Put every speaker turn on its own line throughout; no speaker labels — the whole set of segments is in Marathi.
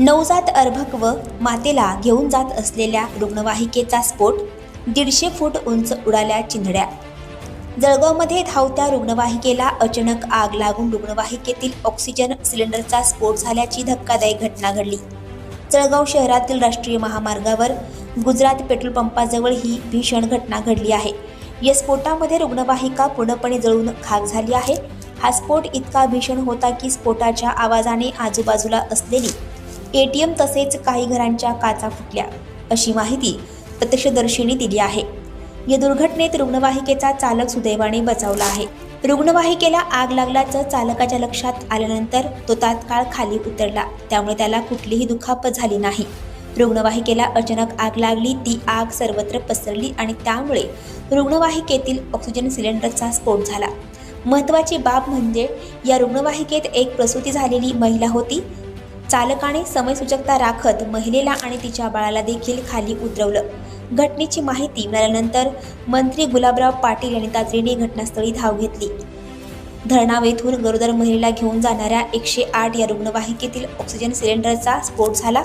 नवजात अर्भक व मातेला घेऊन जात असलेल्या रुग्णवाहिकेचा स्फोट दीडशे फूट उंच उडाल्या चिंधड्या. जळगावमध्ये धावत्या रुग्णवाहिकेला अचानक आग लागून रुग्णवाहिकेतील ऑक्सिजन सिलेंडरचा स्फोट झाल्याची धक्कादायक घटना घडली. जळगाव शहरातील राष्ट्रीय महामार्गावर गुजरात पेट्रोल पंपाजवळ ही भीषण घटना घडली आहे. या स्फोटामध्ये रुग्णवाहिका पूर्णपणे जळून खाक झाली आहे. हा स्फोट इतका भीषण होता की स्फोटाच्या आवाजाने आजूबाजूला असलेली एटीएम तसेच काही घरांच्या काचा फुटल्या. अशी माहिती प्रत्यक्षदर्शींनी दिली आहे. या दुर्घटनेत रुग्णवाहिकेचा चालक सुदैवाने बचावला आहे. रुग्णवाहिकेला आग लागल्याचं चालकाच्या लक्षात आल्यानंतर तो तात्काळ खाली उतरला. त्यामुळे त्याला कुठलीही दुखापत झाली नाही. रुग्णवाहिकेला अचानक आग लागली ती आग सर्वत्र पसरली आणि त्यामुळे रुग्णवाहिकेतील ऑक्सिजन सिलेंडरचा स्फोट झाला. महत्त्वाची बाब म्हणजे या रुग्णवाहिकेत एक प्रसूती झालेली महिला होती. चालकाने समयसूचकता राखत महिलेला आणि तिच्या बाळाला देखील खाली उतरवलं. घटनेची माहिती मिळाल्यानंतर मंत्री गुलाबराव पाटील यांनी तातडीने घटनास्थळी धाव घेतली. धरणावेथून गरोदर महिलेला घेऊन जाणाऱ्या एकशे आठ या रुग्णवाहिकेतील ऑक्सिजन सिलेंडरचा स्फोट झाला.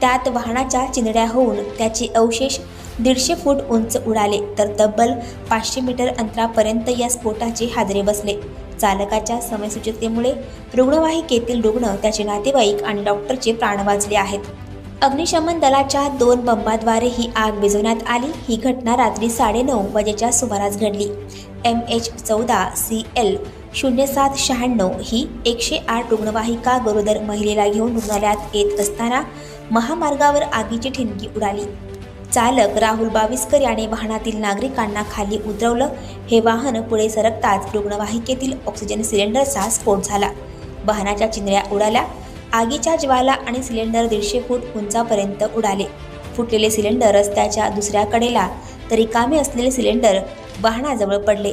त्यात वाहनाच्या चिंधड्या होऊन त्याचे अवशेष दीडशे फूट उंच उडाले तर तब्बल पाचशे मीटर अंतरापर्यंत या स्फोटाचे हादरे बसले. चालकाच्या समयसूचकतेमुळे रुग्णवाहिकेतील रुग्ण त्याचे नातेवाईक आणि डॉक्टरचे प्राण वाचले आहेत. अग्निशमन दलाच्या दोन बंबाद्वारे ही आग विझवण्यात आली. ही घटना रात्री साडेनऊ वाजेच्या सुमारास घडली. एम एच चौदा सी एल शून्य सात शहाण्णव ही एकशे आठ रुग्णवाहिका गरोदर महिलेला घेऊन रुग्णालयात येत असताना महामार्गावर आगीची ठिणगी उडाली. चालक राहुल बाविस्कर याने वाहनातील नागरिकांना खाली उतरवलं. हे वाहन पुढे सरकताच रुग्णवाहिकेतील ऑक्सिजन सिलेंडरचा स्फोट झाला. वाहनाच्या चिंधड्या उडाल्या. आगीच्या ज्वाला आणि सिलेंडर दीडशे फूट उंचापर्यंत उडाले. फुटलेले सिलेंडर रस्त्याच्या दुसऱ्या कडेला तर रिकामे असलेले सिलेंडर वाहनाजवळ पडले.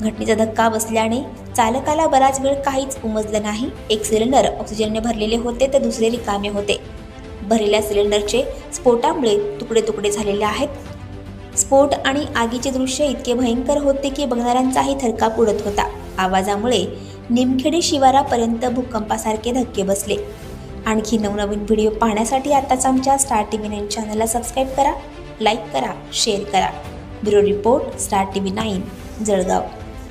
घटनेचा धक्का बसल्याने चालकाला बराच वेळ काहीच उमजलं नाही. एक सिलेंडर ऑक्सिजनने भरलेले होते तर दुसरे रिकामे होते. भरलेल्या सिलेंडरचे स्फोटामुळे तुकडे तुकडे झालेले आहेत. स्फोट आणि आगीचे दृश्य इतके भयंकर होते की बघणाऱ्यांचाही थरकाप उडत होता. आवाजामुळे निमखेडी शिवारापर्यंत भूकंपासारखे धक्के बसले. आणखी नवनवीन व्हिडिओ पाहण्यासाठी आताच आमच्या स्टार टी व्ही नाईन चॅनलला सबस्क्राईब करा लाईक करा शेअर करा. Bureau report star TV nine nine Jalgaon.